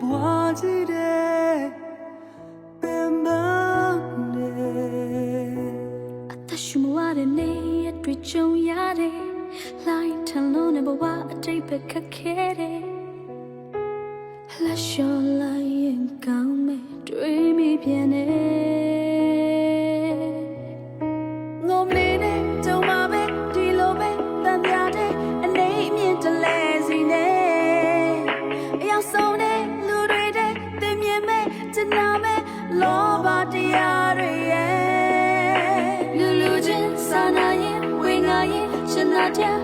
ဘွားကြီးတဲ့ပင်မနဲ့အသက်ရှူမဝတဲ့နေ့ရက်တွေကြုံရတယ်လိုက်ထန်လုံးနဲ့ဘဝအတိတ်ပဲခက်ခဲတယ်လက်လျှော်လိုက်ရင်ကောင်းမယ်တွေးမိပြန်နေငုံ င်မဲ့ကျနာမဲ့လောဘတရားတွေရဲ့လူလူချင်းစာနာရင်ဝေငါရင်ရှင်နာတဲ့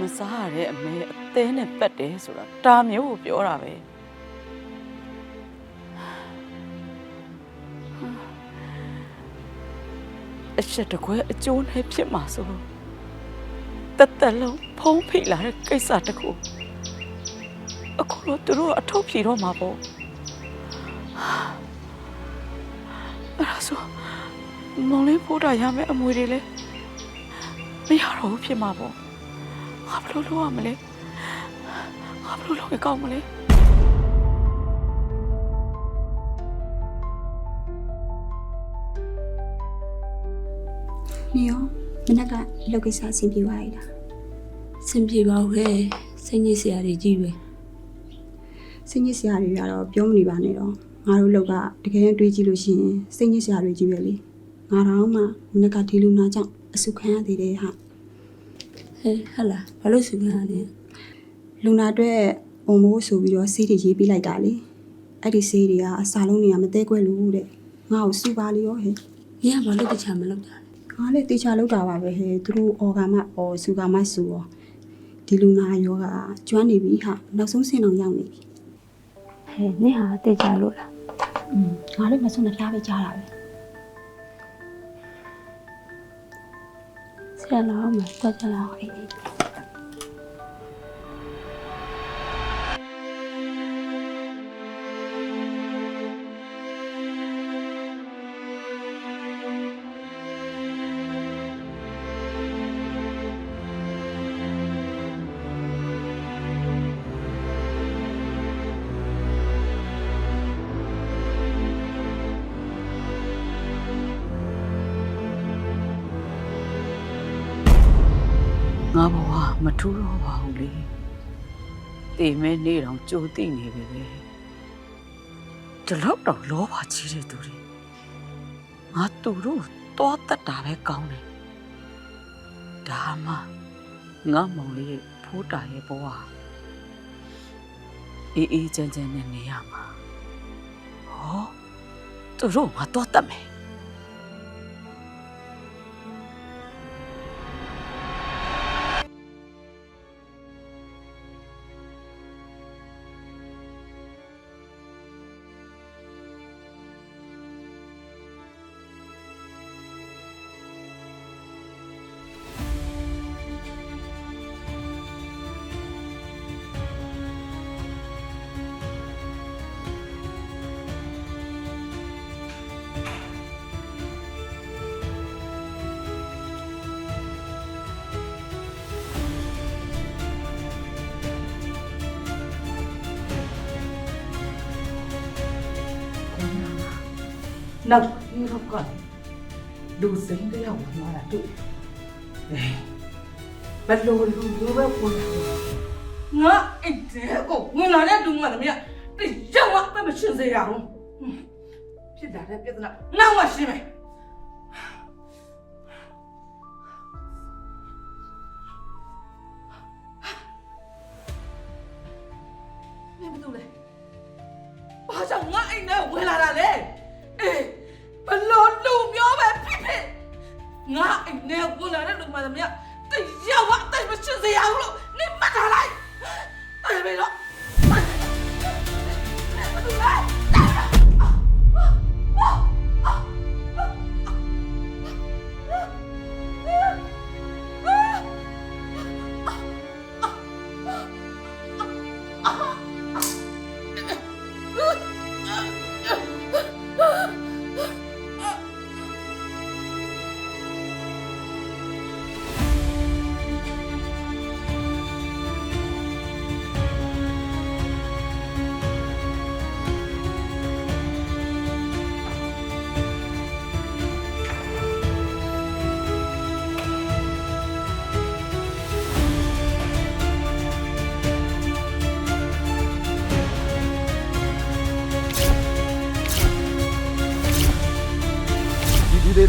မစားရတဲ့အမေအသေးနဲ့ပတ်တယ်ဆိုတာတာမျိုးကိုပြောတာပဲအချက်တကွဲအကျိုးနဲ့ဖြစ်မှာဆိုလို့တက်တက်လုံးဖုံးဖိလာတဲ့ကိစ္စတစ်ခုအခုတော့သူတို့အထုတ်ဖြေတော့မှာပေါ့အဲ့ဒါဆိုမောင်လေးဖိုးတာရမယ်အမွေတွေလည်းမရတော့ဘူးဖြစ်မှာပေါ့ငါ ဘယ်လိုလုပ်ရမလဲငါဘယ်လိုလုပ်ရကောင်းမလဲနေရောမနက်ကလောက်ကိစ္စအဆင်ပြေသွားရတာစင်ပြေပါဦးဟဲ့စိတ်ညစ်စရာတွေကြီးပဲစိတ်ညစ်စရာတွေကတော့ပြောမနေပါနဲ့တော့ငါတို့လောက်ကတကယ်တွေးကြည့်လို့ရှိရင်စိတ်ညစ်စရာတွေကြီးပဲလေငါတော့မှမနက်ကဒီလူနာကြောင့်အဆုခံရသေးတယ်ဟာ ဟဲ့ဟတ်လာဘာလို့စုခံရလဲလူနာအတွက်အုံမိုးဆိုပြီးတော့ဆေးတွေရေးပေးလိုက်တာလေအဲ့ဒီဆေးတွေကအစာလုံးတွေကမသေးခွဲလို့တဲ့ငါ့ကိုစူပါလီရောဟဲ့။ညီကဘာလို့တခြားမလုပ်တာလဲငါလည်းတေချာလောက်တာပါပဲဟဲ့သူတို့အော်ဂါမအော်စူဂါမဆူရောဒီလူနာယောဂကျွမ်းနေပြီဟာနောက်ဆုံးဆင်းအောင်ရောက်နေပြီ။ဟဲ့နင့်ဟာတေချာလို့လားอืมငါလည်းမဆုံးနှပြားပဲကြားတာပဲ။ ဆရာလာအောင်မတော်ကြလား မထူးတော့ပါဘူးလေတည်မဲနေတော့ကြိုသိနေပြီပဲဒီလောက်တော့လောဘကြီးတဲ့သူတွေငါသူတို့တောတတ်တာပဲကောင်းတယ်ဒါမှငါမောင်လေးရဲ့ဖိုးတာရဲ့ဘဝအေးအေးချမ်းချမ်းနဲ့နေရမှာဟောသူတို့ငါတော့တတ်မယ် độc, nhưng không còn. Đu dính cái hỏng mà là tụi. Để bắt lô luôn lô bắt cô nào ngỡ anh thế cổ, ngươi nói đấy đúng mà làm gì ạ? Để trông ạ tao mà chuyện gì nào không ừ, biết đã biết nào nào mà xin mày. Mẹ bắt đầu này Bao chẳng ngã, anh đâu của người là là đấy ငါအိမ်ထဲဝင်လာတဲ့လူမှန်သမျှတယောက်အသက်မချစ်စရာဘူးလို့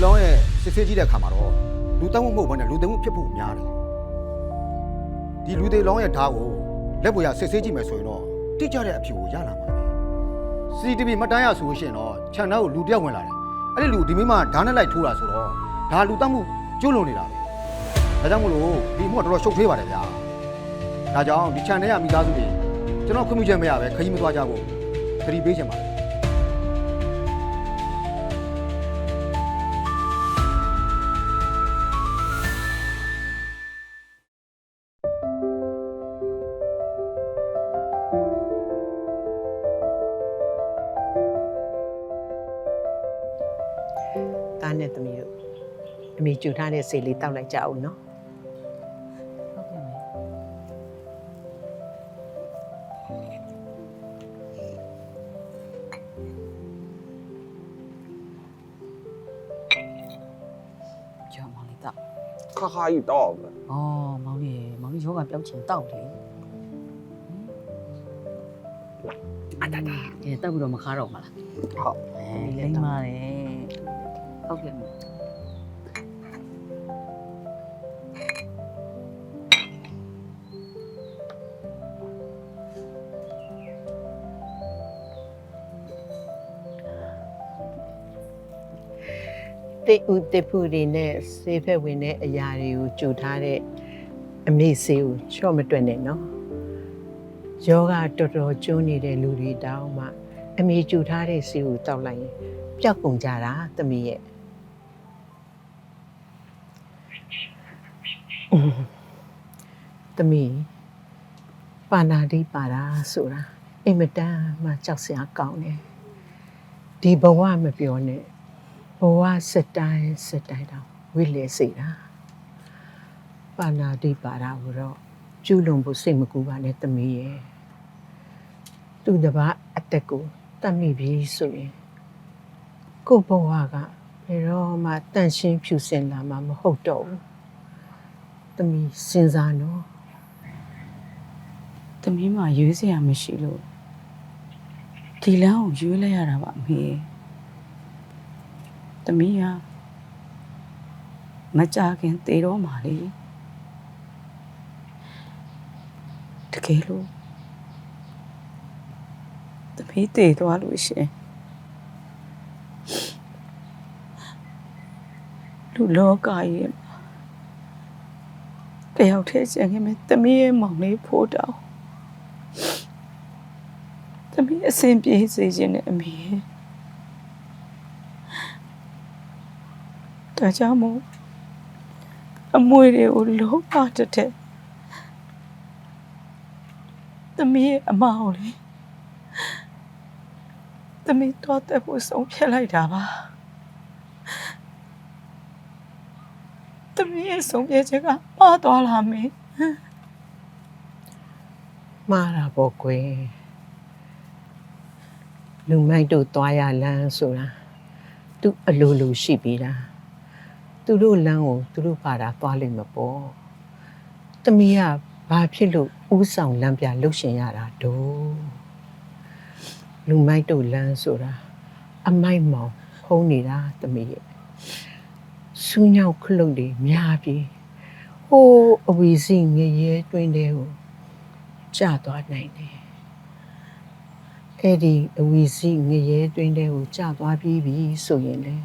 လူတွေလောင်းရဲ့စစ်ဆေးကြည့်တဲ့အခါမှာတော့လူတောင်းမှုမဟုတ်ဘဲနဲ့လူသိမ်းမှုဖြစ်ဖို့များတယ်ဒီလူတွေလောင်းရဲ့ဓာတ်ကိုလက်ပေါ်ရစစ်ဆေးကြည့်မယ်ဆိုရင်တော့တိကျတဲ့အဖြေကိုရလာမှာပဲ CCTV မှတ်တမ်းရဆိုလို့ရှိရင်တော့ခြံသားကိုလူတစ်ယောက်ဝင်လာတယ်အဲ့ဒီလူဒီမိမဓာတ်နဲ့လိုက်ထိုးတာဆိုတော့ဒါလူတောင်းမှုကျွလွန်နေတာပဲဒါကြောင့်မလို့ဒီမှုကတော်တော်ရှုပ်ထွေးပါတယ်ဗျာဒါကြောင့်ဒီခြံထဲကမိသားစုတွေကျွန်တော်ခွင့်ပြုချက်မရပဲခရီးမသွားကြဘူးခရီးပေးချင်ပါတယ် သားနဲ့သမီးတို့အမေကျူထားတဲ့ဆေးလေးတောက်လိုက်ကြအောင်နော်ဟုတ်ကဲ့မေကြောင်မောင်လေးတော့ခါခါကြီးတော့မယ်။အော်မောင်လေးမောင်လေးယောဂပြောက်ချင်တောက်လေ။အတတာ။အဲတောက်ပြီးတော့မခါတော့မလားဟုတ်။အဲလိမ့်ပါတယ်။ ဟုတ်ကဲ့မေတိတ်ဦးတိတ်ဖူတွေနဲ့ဆေးဖက်ဝင်တဲ့အရာတွေကိုကျူထားတဲ့အမေဆေးကိုချော့မတွက်နဲ့နော်ယောဂတော်တော်ကျိုးနေတဲ့လူတွေတောင်းမှအမေကျူထားတဲ့ဆေးကိုတောက်လိုက်ရင်ပျောက်ကုန်ကြတာသမီးရဲ့ သမီးပါဏာတိပါတာဆိုတာအိမ်မတန်မှကြောက်စရာကောင်းတယ်ဒီဘဝမပြောနဲ့ဘဝစက်တိုင်းစက်တိုင်းတော့ဝိလေစေတာပါဏာတိပါတာကိုတော့ကျူးလွန်ဖို့စိတ်မကူပါနဲ့သမီးရဲ့သူတစ်ပါးအတက်ကိုတတ်မိပြီဆိုရင်ကိုယ့်ဘဝကဘယ်တော့မှတန့်ရှင်းဖြူစင်လာမှာမဟုတ်တော့ဘူး သမီးစဉ်းစားနော်။သမီးမရွေးစရာမရှိလို့ဒီလမ်းကိုရွေးလိုက်ရတာပါအမေ။သမီးကမကြခင်သေတော့မှာလေ။တကယ်လို့သမီးသေသွားလို့ရှရင်လူလောကရဲ့မှာ တယောက်တည်းကျန်ခဲ့မယ်သမီးရဲ့မောင်လေးဖိုးတောင်းသမီးအဆင်ပြေစေခြင်းနဲ့အမေရဲ့ဒါကြောင့်မို့အမွေတွေကိုလုံးဝတတ်တဲ့သမီးရဲ့အမအောင်လေသမီးတော့တဲ့ဖို့ဆုံးဖြတ်လိုက်တာပါ သမီးရဲ့ဆုံးဖြတ်ချက်ကမှားသွားလာမယ်မှားတာပေါ့ကွယ်လူမိုက်တို့သွားရလမ်းဆိုတာသူအလိုလိုရှိပြီးတာသူတို့လမ်းကိုသူတို့ပါတာသွားလိမ့်မပေါ့တမီးကဘာဖြစ်လို့ဥဆောင်လမ်းပြလှုပ်ရှင်ရတာတို့လူမိုက်တို့လမ်းဆိုတာအမိုက်မောင်ဖုံးနေတာတမီးရဲ့ စူးညောက်ခလုတ်တွေများပြီးဟိုးအဝီစီငရဲတွင်းတဲ့ကိုကျသွားနိုင်တယ်အဲ့ဒီအဝီစီငရဲတွင်းတဲ့ကိုကြာသွားပြီးပြီဆိုရင်လေ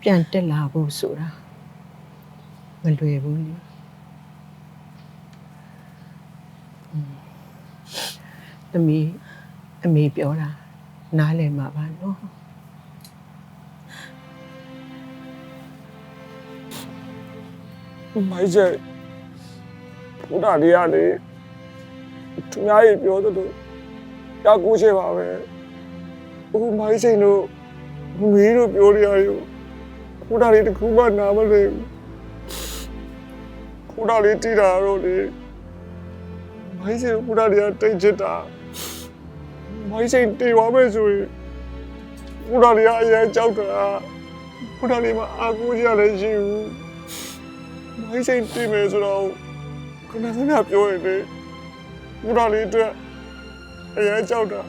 ပြန်တက်လာဖို့ဆိုတာမလွယ်ဘူးလေอืมသမီးအမေပြောတာနားလည်မှာပါနော် မိုင်းချက်ဘုရားတရားလေသူများကြီးပြောသလိုရကိုချေပါပဲအခုမိုင်းစိန်တို့မီးတို့ပြောရရဘုရားလေးတခုမှနားမလဲဘုရားလေးတည်တာတော့လေမိုင်းစိန်ဘုရားလေးတိတ်ချစ်တာမိုင်းစိန်တည်သွားမယ်ဆိုရင်ဘုရားလေးအရင်ကြောက်တာဘုရားလေးမှာအာကိုကြလည်းရှိဘူး မိုင်းစိတ်တင်မယ်ဆိုတော့ခဏခဏပြောရင်လေဘုရားလေးအတွက်အရင်ကြောက်တာ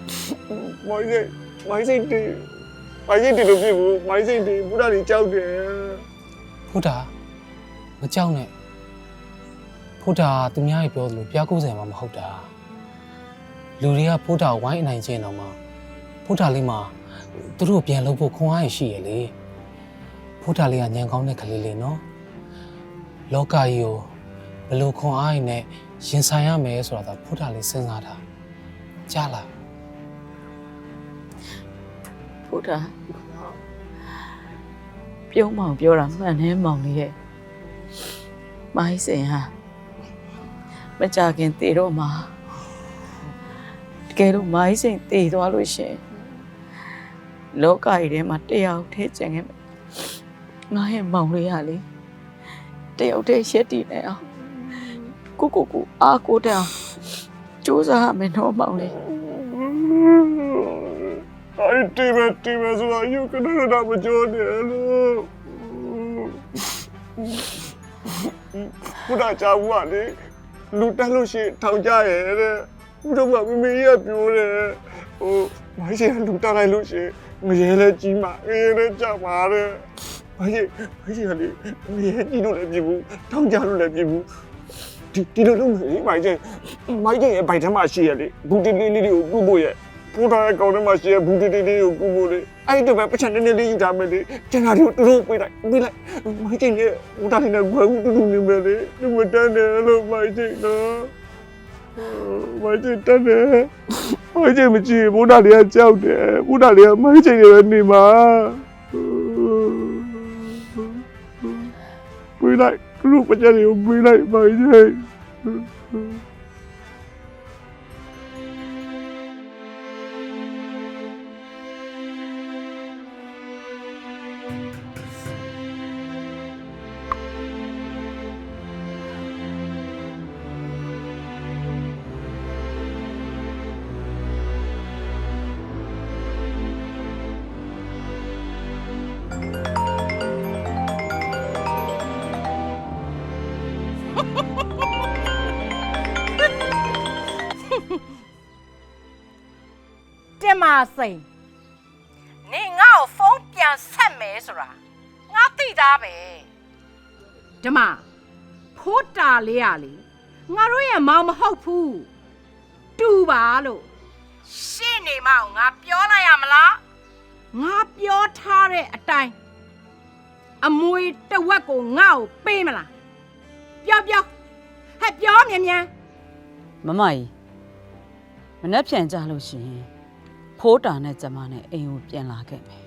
မိုင်းစိတ်မိုင်းစိတ်တင်မိုင်းစိတ်တင်လို့ဖြစ်ဘူးမိုင်းစိတ်တင်ဘုရားလေးကြောက်တယ်ဖုဒ္ဓမကြောက်နဲ့ဖုဒ္ဓသူများကြီးပြောသလိုပြား90မှမဟုတ်တာလူတွေကဖုဒ္ဓဝိုင်းအနိုင်ကျင့်တော့မှဖုဒ္ဓလေးမှာသူတို့ပြန်လုပ်ဖို့ခွန်အားရရှိရလေဖုဒ္ဓလေးကညံကောင်းတဲ့ကလေးလေးနော် လောကကြီးကိုဘယ်လိုခွန်အားရနဲ့ရင်ဆိုင်ရမယ်ဆိုတာတော့ဖုဒ္ဓလေးစဉ်းစားတာကြားလားဘုရားပြုံးမောင်ပြောတာမှန်တယ်မောင်လေးရဲ့မိုင်းစင်ဟာမကြခင်တည်တော့မှာတကယ်လို့မိုင်းစင်တည်သွားလို့ရှရင်လောကကြီးထဲမှာတယောက်တည်းကျန်ခဲ့မယ်ငါရဲ့မောင်လေးရလေ တယောက်တည်းရက်တည်နေအောင်ကိုကိုကိုအားကိုတောင်စူးစမ်းရမယ်တော့မောင်လေးအဲ့ဒီပဲဒီပဲဆိုတော့ယူကနနာမကြောနဲ့လို့ဘုရားကြောက်ဘူးကလေလူတက်လို့ရှိရင်ထောင်ကြရဲတဲ့ဘုရားကမမေရပြောတယ်ဟိုမိုင်းရှင်ကလူတက်လိုက်လို့ရှိရင်ငရဲလဲကြီးမှာငရဲလဲကြမှာတဲ့ မိုင်းရှင်မိုင်းရှင်ကလေငရဲကြီးလို့လည်းပြဘူးထောင်ကြလို့လည်းပြဘူးဒီဒီလိုလုံးမေးမိုင်းရှင်မိုင်းရှင်ရဲ့ဘိုက်ထဲမှာရှိရလေဘူတီလေးလေးလေးကိုကုဖို့ရဲ့ဖုန်းထားတဲ့ကောင်ထဲမှာရှိတဲ့ဘူးတီတီလေးကိုကူဖို့လေအဲ့ဒီတော့ပဲပတ်ချန်နေနေလေးယူထားမယ်လေကျန်တာတွေကိုတူတူပေးလိုက်ပေးလိုက်မိုင်းချင်းရဲ့ဘုရားလေးနဲ့ဘွယ်ဘူးတူတူနေမယ်လေဒီမတန်းတယ်လို့မိုင်းချင်းနော်မိုင်းချင်းတန်းတယ်မိုင်းချင်းမကြည့်ဘုရားလေးကကြောက်တယ်ဘုရားလေးကမိုင်းချင်းရဲ့နေမှာ ပေးလိုက်သူတို့ပတ်ချန်တွေကိုပေးလိုက်မိုင်း စိန်နေငါ့ကိုဖုန်းပြန်ဆက်မယ်ဆိုတာငါသိသားပဲဓမ္မဖိုးတာလေးရလေငါတို့ရဲ့မောင်မဟုတ်ဘူးတူပါလို့ရှင်းနေမအောင်ငါပြောလိုက်ရမလားငါပြောထားတဲ့အတိုင်းအမွေတစ်ဝက်ကိုငါ့ကိုပေးမလားပြောပြောဟဲ့ပြောမြန်မြန်မမကြီးမနှက်ပြန်ကြလို့ရှိရင် ဖိုးတာနဲ့ကျမနဲ့အိမ်ကိုပြန်လာခဲ့မယ်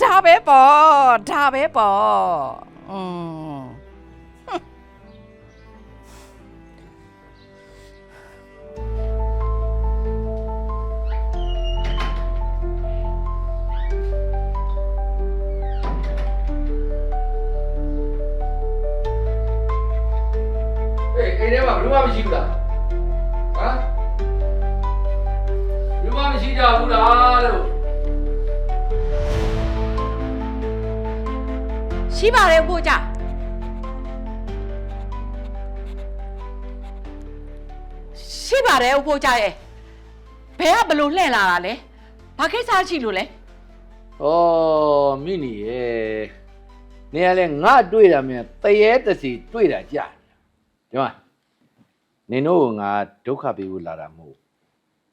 ဒါပဲပေါ့ဒါပဲပေါ့อืม အေးအိမ်ထဲမှာဘယ်သူမှမရှိဘူးလားဟမ်ဘယ်သူမှမရှိကြဘူးလားလို့ရှိပါတယ်ကိုကြရှိပါတယ်ဥပိုးကြရဲ့ဘယ်ကဘလို့လှည့်လာတာလဲဘာကိစ္စရှိလို့လဲဩမိနီရဲ့နေရလဲငါတွေ့တာမြန်တရေတစီတွေ့တာကြာတယ်ဒီမှာ နင်တို့ကငါဒုက္ခပေးဖို့လာတာမဟုတ်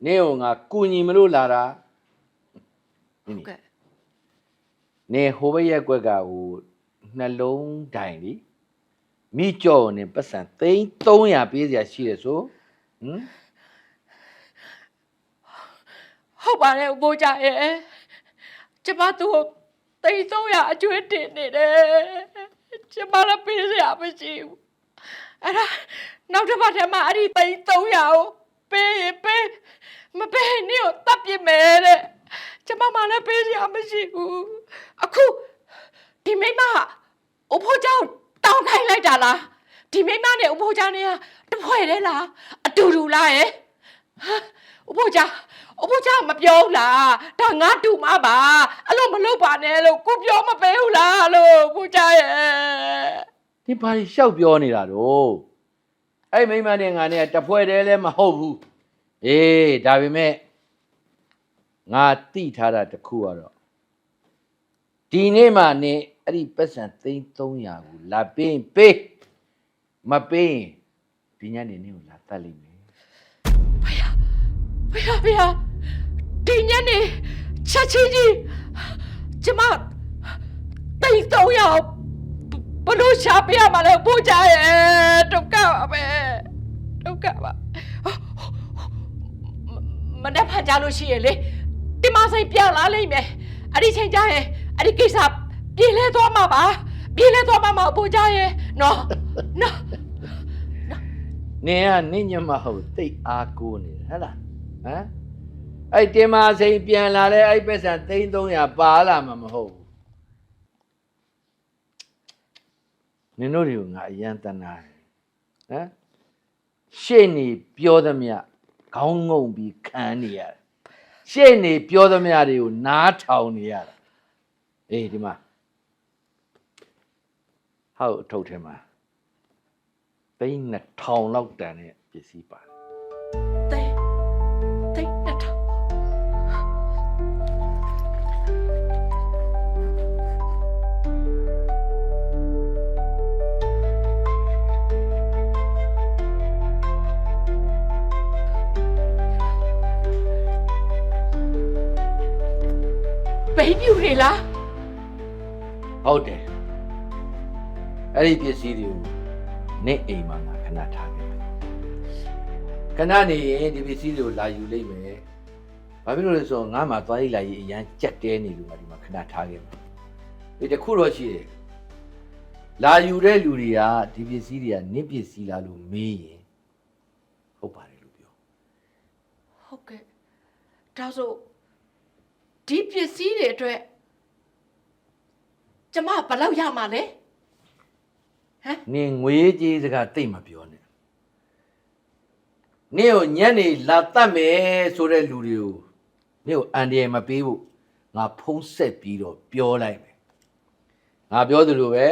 နင်ကိုငါကူညီမလို့လာတာနင်ဟုတ်ကဲ့နေဟိုဘက်ရက်ကွက်ကဟိုနှလုံးဒိုင်လीမိကြော်နဲ့ပတ်စံသိန်း300ပေးစရာရှိတယ်ဆိုဟမ်ဟုတ်ပါတယ်ဦးဘိုးကြရဲ့ကျမသူ့ကိုတိတ်ဆုံးရအကျွေးတင်နေတယ်ကျမလည်းပေးစရာမရှိဘူးအဲ့ဒါ နောက်တစ်ပတ်ထဲမှာအဲ့ဒီတိတ်ဆုံးရကိုပေးရင်ပေးမပေးရင်နေကိုတပ်ပြစ်မယ်တဲ့ကျမမှလည်းပေးစရာမရှိဘူးအခုဒီမိမအဖိုးเจ้าတောင်းခိုင်းလိုက်တာလားဒီမိမနဲ့အဖိုးเจ้าနဲ့ကတစ်ဖွဲ့တည်းလားအတူတူလားရဲ့ အဖိုးကြအဖိုးကြမပြောဘူးလားဒါငါတူမပါအဲ့လိုမလုပ်ပါနဲ့လို့ကိုပြောမပေးဘူးလားလို့အဖိုးကြရဲ့ ဒီဘာကြီးရှောက်ပြောနေတာတော့ အဲ့မိန်းမနဲ့ငါနဲ့တပွဲတည်းလည်းမဟုတ်ဘူးအေးဒါပေမဲ့ငါတိထားတာတစ်ခုကတော့ဒီနေ့မှနေအဲ့ဒီပတ်စံသိန်း300ကိုလာပေးရင်ပေးမပေးရင်ဒီညနေနေ့ကိုလာတတ်လိမ့်မယ်ဖေရဖေရဒီညနေချက်ချင်းကြီးကျမတိတ်တော့ရအောင် ဘလို့ရှာပေးရမှာလဲအဖိုးကြရဲ့ဒုက္ခပါပဲဒုက္ခပါမနေ့ဖန်ကြလို့ရှိရလေဒီမဆိုင်ပြန်လာလိမ့်မယ်အဲ့ဒီချိန်ကျရင်အဲ့ဒီကိစ္စပြေလဲသွားမှာပါပြေလဲသွားမှာမအဖိုးကြရဲ့နော်နော်နင်ကနင့်ညမဟုတ်တိတ်အားကိုးနေတယ်ဟဲ့လားဟမ်အဲ့တင်မာစိန်ပြန်လာလဲအဲ့ပတ်စံသိန်း300ပါလာမှာမဟုတ်ဘူး နင်တို့တွေကငါအယံတနာတယ်ဟမ်ရှေ့နေပြောသမျှခေါင်းငုံပြီးခံနေရတယ်ရှေ့နေပြောသမျှတွေကိုနားထောင်နေရတာအေးဒီမှာဟောက်အထုပ်ထဲမှာသိန်း2000လောက်တန်တဲ့ပစ္စည်းပါတယ် ဘေးပြူတွေလားဟုတ်တယ်အဲ့ဒီပစ္စည်းတွေကိုနေ့အိမ်မှာငါခဏထားခဲ့မယ်ခဏနေရင်ဒီပစ္စည်းတွေကိုလာယူလိုက်မယ်ဘာဖြစ်လို့လဲဆိုတော့ငါမှသွားရည်လာရေးအရန်ကြက်တဲနေလို့ငါဒီမှာခဏထားခဲ့မယ်ဒီတစ်ခုတော့ရှိတယ်လာယူတဲ့လူတွေကဒီပစ္စည်းတွေကနင့်ပစ္စည်းလားလို့မေးရင်ဟုတ်ပါတယ်လို့ပြောဟုတ်ကဲ့ဒါဆို ဒီပစ္စည်းတွေအတွက်ကျမဘယ်လောက်ရမှာလဲနင်ငွေကြေးစကားတိတ်မပြောနဲ့နင့်ကိုညနေလာတတ်မယ်ဆိုတဲ့လူတွေကိုနင့်ကိုအန်ဒီရယ်မပေးဘူးငါဖုံးဆက်ပြီးတော့ပြောလိုက်မယ်ငါပြောသလိုပဲ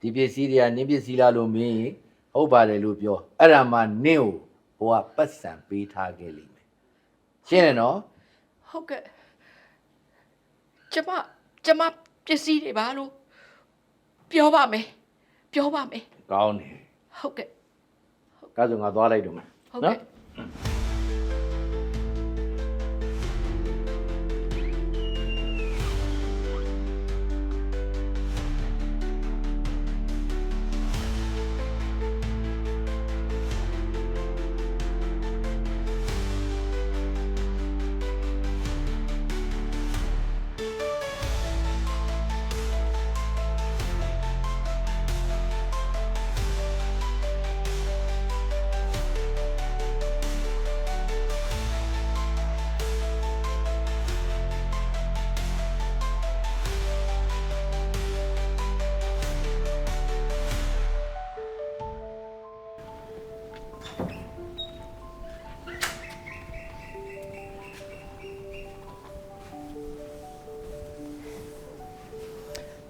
ဒီပစ္စည်းတွေကနင်းပစ္စည်းလားလို့မင်းရင်ဟုတ်ပါတယ်လို့ပြောအဲ့ဒါမှနင့်ကိုဟိုကပတ်စံပေးထားခဲ့လိမ့်မယ်ရှင်းတယ်နော်ဟုတ်ကဲ့ ကျမကျမပစ္စည်းတွေပါလို့ပြောပါမယ်ပြောပါမယ်ကောင်းတယ်ဟုတ်ကဲ့ကားဆိုငါသွားလိုက်တော့မယ်ဟုတ်ကဲ့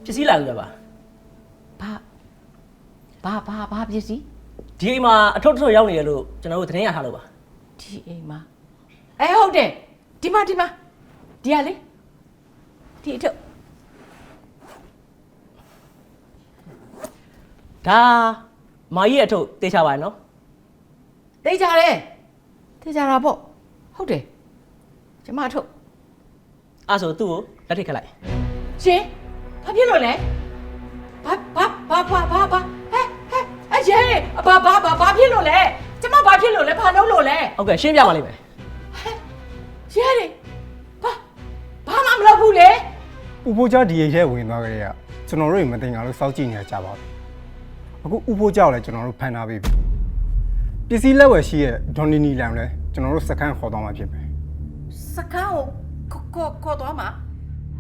ပစ္စည်းလာလို့ရပါဘာဘာဘာဘာပစ္စည်းဒီအိမ်မှာအထုပ်ထုပ်ရောက်နေရလို့ကျွန်တော်တို့သတင်းရထားလို့ပါဒီအိမ်မှာအဲဟုတ်တယ်ဒီမှာဒီမှာဒီကလေဒီအထုပ်ဒါမာကြီးအထုပ်တေးချပါရနော်သိကြတယ်သိကြတာပေါ့ဟုတ်တယ်ကျမအထုတ်အဲ့ဆိုသူ့ကိုလက်ထိတ်ခတ်လိုက်ရှင် ဘာဖြစ်လို့လဲဘာဘာဘာဘာဘာဘာဟဲ့ဟဲ့အရဲဘာဘာဘာဘာဖြစ်လို့လဲကျမဘာဖြစ်လို့လဲဘာလုပ်လို့လဲဟုတ်ကဲ့ရှင်းပြပါလိမ့်မယ်ရဲတယ်ဘာဘာမှမလုပ်ဘူးလေဥဖိုးကြောင့်ဒီရဲ့ရဲဝင်သွားကြတဲ့ကကျွန်တော်တို့မတင်ကြလို့စောင့်ကြည့်နေကြပါပြီအခုဥဖိုးကြောင့်လည်းကျွန်တော်တို့ဖန်ထားပြီးပြီပစ္စည်းလက်ဝယ်ရှိရဲ့ဒေါ်နီနီလန်လည်းကျွန်တော်တို့စကန်ခေါ်သွားမှာဖြစ်မယ်စကားကိုခေါ်ခေါ်ခေါ်သွားမှာ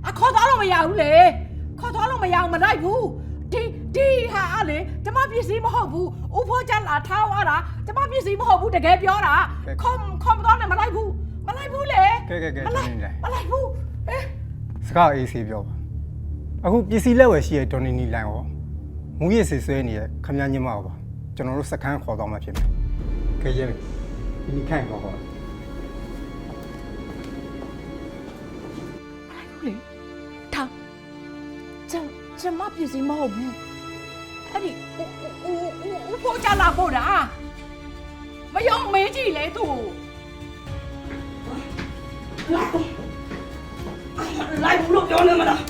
အခေါ်သွားလို့မရဘူးလေ ခေါ်သွားလို့မရအောင်မလိုက်ဘူးဒီဒီဟာအလေကျမပစ္စည်းမဟုတ်ဘူးဥဖို့ချလာထားသွားတာကျမပစ္စည်းမဟုတ်ဘူးတကယ်ပြောတာခေါ်ခေါ်မသွားနဲ့မလိုက်ဘူးမလိုက်ဘူးလေကဲကဲကဲမဒေါ်လိုက်နီနီလန်မလိုက်ဘူးအေးစကားအေးဆေးပြောပါအခုပစ္စည်းလက်ဝယ်ရှိရဲ့ဒေါ်နီနီလန်ရောမူရစ်ဆွေဆွဲနေတဲ့ခမည်းညမပါပါကျွန်တော်တို့စကန်ခေါ်သွားမှာဖြစ်မယ်ကဲရဲဒီနီခိုင်ခေါ်ခေါ်လေထောင် ကျကျမပစ္စည်းမဟုတ်ဘူးအဲ့ဒီဥဥဥဥဖို့ချလာပို့တာမယုံမေးကြည့်လေသူလိုက်ဘူးလို့ပြောနေမလား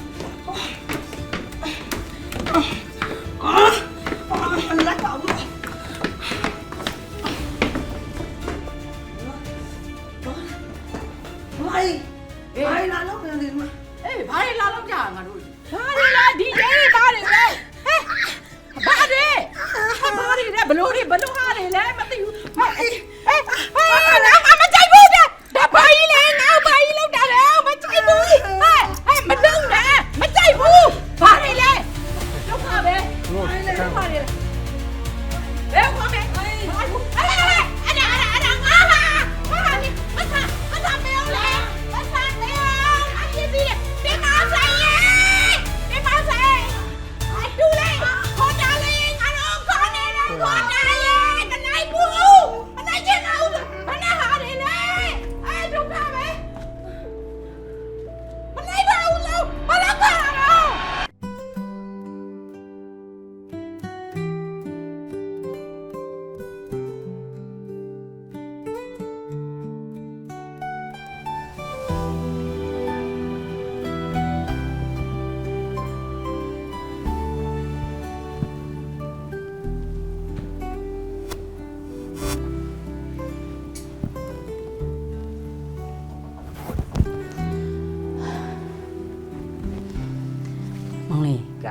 င်လေးက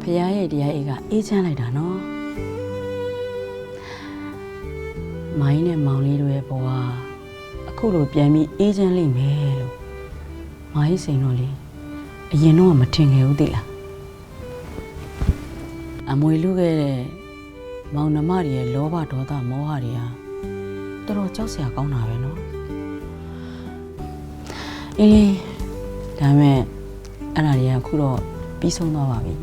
ဖခင်ရဲ့တရားအေးကအေးချမ်းလိုက်တာနော်မိုင်းနဲ့မောင်လေးတို့ရဲ့ဘဝအခုလိုပြန်ပြီးအေးချမ်းလိမ့်မယ်လို့မိုင်းစိန်တော့လေအရင်တော့မထင်ခဲ့ဘူးသိလားအမွေလူခဲ့တဲ့မောင်နှမတွေရဲ့လောဘဒေါသမောဟတွေဟာတော်တော်ကြောက်စရာကောင်းတာပဲနော်အေးဒါမဲ့ အဲ့ဒါတွေကအခုတော့ပြီးဆုံးသွားပါပြီ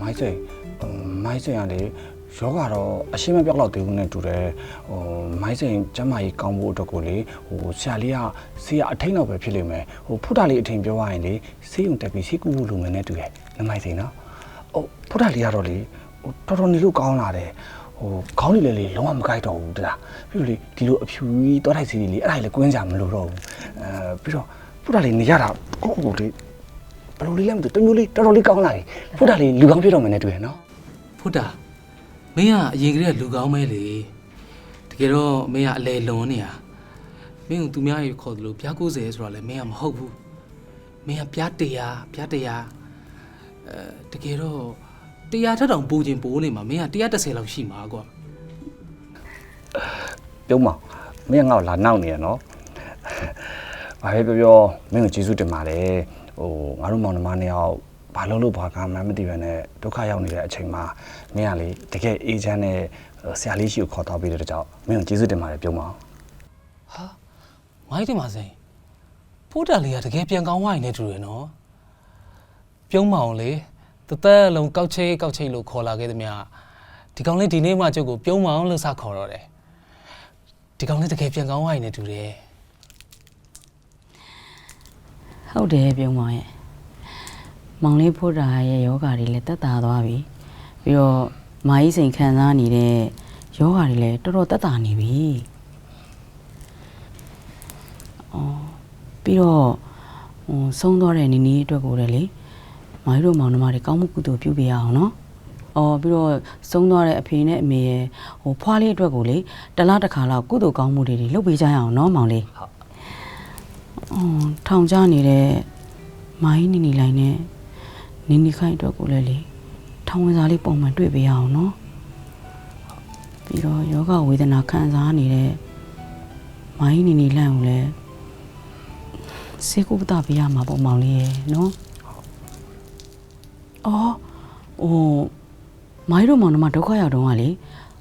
မိုက်စိန်မိုက်စိန်ကလေယောဂတော့အရှင်းမပြောက်တော့သေးဘူးနဲ့တူတယ်ဟိုမိုက်စိန်ကျမ်းမာရေးကောင်းဖို့အတွက်ကိုလေဟိုဆရာလေးကဆေးရအထိန်တော့ပဲဖြစ်လိမ့်မယ်ဟိုဖုဒ္ဓလေးအထိန်ပြောရရင်လေဆေးုံတက်ပြီးဆေးကူဖို့လိုမယ်နဲ့တူတယ်နမိုက်စိန်နော်ဟိုဖုဒ္ဓလေးကတော့လေဟိုတော်တော်နေလို့ကောင်းလာတယ်ဟို ခေါင်းလေးလေးလေးလုံးဝမကိုက်တော့ဘူးတလားပြီးလို့လေဒီလိုအဖြူကြီးတောတိုက်စီလေးလေးအဲ့ဒါလေးကွင်းကြမလို့တော့ဘူးအဲပြီးတော့ဖုဒ္ဓလေးနေရတာကိုကိုလေးဘယ်လိုလေးလဲမသိဘူးတမျိုးလေးတော်တော်လေးကောင်းလာပြီဖုဒ္ဓလေးလူကောင်းဖြစ်တော့မယ်နဲ့တူရနော်ဖုဒ္ဓမင်းကအရင်ကတည်းကလူကောင်းမဲလေတကယ်တော့မင်းကအလဲလွန်နေတာမင်းကသူများရေခေါ်တယ်လို့ပြား90ဆိုတော့လေမင်းကမဟုတ်ဘူးမင်းကပြား100ပြား100အဲတကယ်တော့ 100ထက်တောင်ပိုခြင်းပိုးနေမှာမင်းက130လောက်ရှိမှာကွာပြုံးမမင်းကငါ့ကိုလာနောက်နေရနော်ဘာပဲပြောပြောမင်းကိုကျေးဇူးတင်ပါတယ်ဟိုငါတို့မောင်နှမနှစ်ယောက်ဘာလို့လို့ဘာကမှမသိဘဲနဲ့ဒုက္ခရောက်နေတဲ့အချိန်မှာမင်းကလေတကယ်အေးချမ်းတဲ့ဆရာလေးရှိကိုခေါ်တော့ပြီးတဲ့ကြောင့်မင်းကိုကျေးဇူးတင်ပါတယ်ပြုံးမဟာမိုင်းတင်ပါစိန်ဖုဒ္ဓလေးကတကယ်ပြန်ကောင်းသွားရင်လည်းတူရနော်ပြုံးမအောင်လေ တသက်လုံးကောက်ချိတ်ကောက်ချိတ်လို့ခေါ်လာခဲ့သမျှဒီကောင်လေးဒီနေ့မှကျုပ်ကိုပြုံးမအောင်လို့စခေါ်တော့တယ်ဒီကောင်လေးတကယ်ပြန်ကောင်းသွားရင်လည်းတူတယ်ဟုတ်တယ်ပြုံးမောင်ရဲ့မောင်လေးဖို့တာရဲ့ယောဂါတွေလည်းတက်တာသွားပြီပြီးတော့မာကြီးစိန်ခံစားနေတဲ့ယောဂါတွေလည်းတော်တော်တက်တာနေပြီအော်ပြီးတော့ဟိုဆုံးသွားတဲ့နီနီအတွက်ကိုလည်းလေ မာကြီးတို့မောင်နှမတွေကောင်းမှုကုသိုလ်ပြုပေးရအောင်နော်အော်ပြီးတော့ဆုံးသွားတဲ့အဖေနဲ့အမေရဲ့ဟိုဖွားလေးအတွက်ကိုလေတစ်လားတစ်ခါလောက်ကုသိုလ်ကောင်းမှုတွေတွေလုပ်ပေးကြရအောင်နော်မောင်လေးဟုတ်အော်ထောင်ကြနေတဲ့မာကြီးနီနီလိုင်းနဲ့နင်းနီခိုင်အတွက်ကိုလည်းလေထောင်ဝင်စားလေးပုံမှန်တွေ့ပေးရအောင်နော်ပြီးတော့ယောဂဝေဒနာခံစားနေတဲ့မိုင်းနီနီလန့်ကိုလည်းစေကုပ္ပတပေးရမှာပေါ့မောင်လေးရဲ့နော် အော်ဟိုမိုင်းတို့မောင်နှမဒုက္ခရောက်တော့ကလေ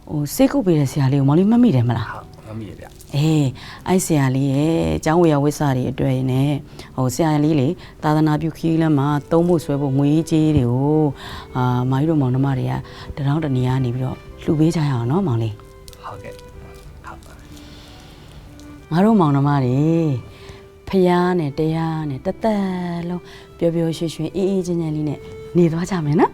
ဟိုစေကုပ်ပေးတဲ့ဆရာလေးကိုမောင်လေးမှတ်မိတယ်မလားမမီးရဗျအေးအဲ့ဆရာလေးရဲ့အကျောင်းဝေယဝိဆာတွေအတွက်နဲ့ဟိုဆရာလေးလေသာသနာပြုခီးလမ်းမှာသုံးဖို့ဆွဲဖို့ငွေကြေးတွေကိုအာမာကြီးတို့မောင်နှမတွေကတရောင်းတနေရနေပြီးတော့လှူပေးကြရအောင်နော်မောင်လေးဟုတ်ကဲ့ငါတို့မောင်နှမတွေဖယားနဲ့တရားနဲ့တသက်လုံးပျော်ပျော်ရွှင်ရွှင်အေးအေးချမ်းချမ်းလေးနဲ့ နေသွားကြမယ်နော်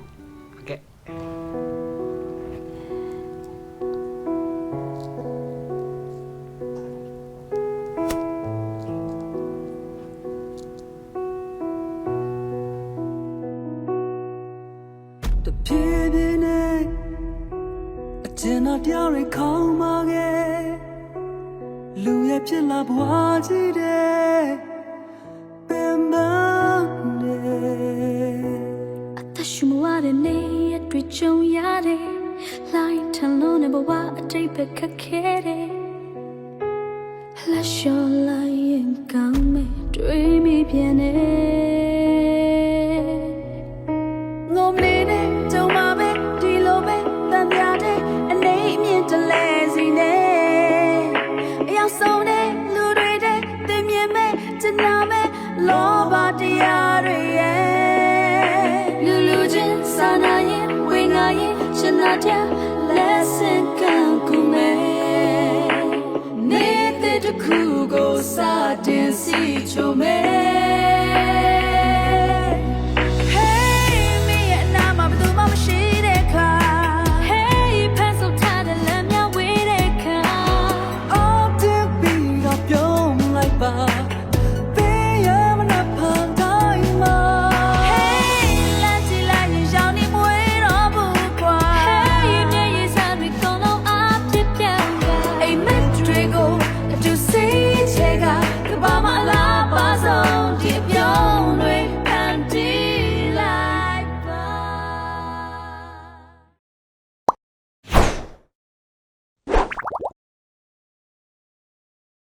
ရှင်း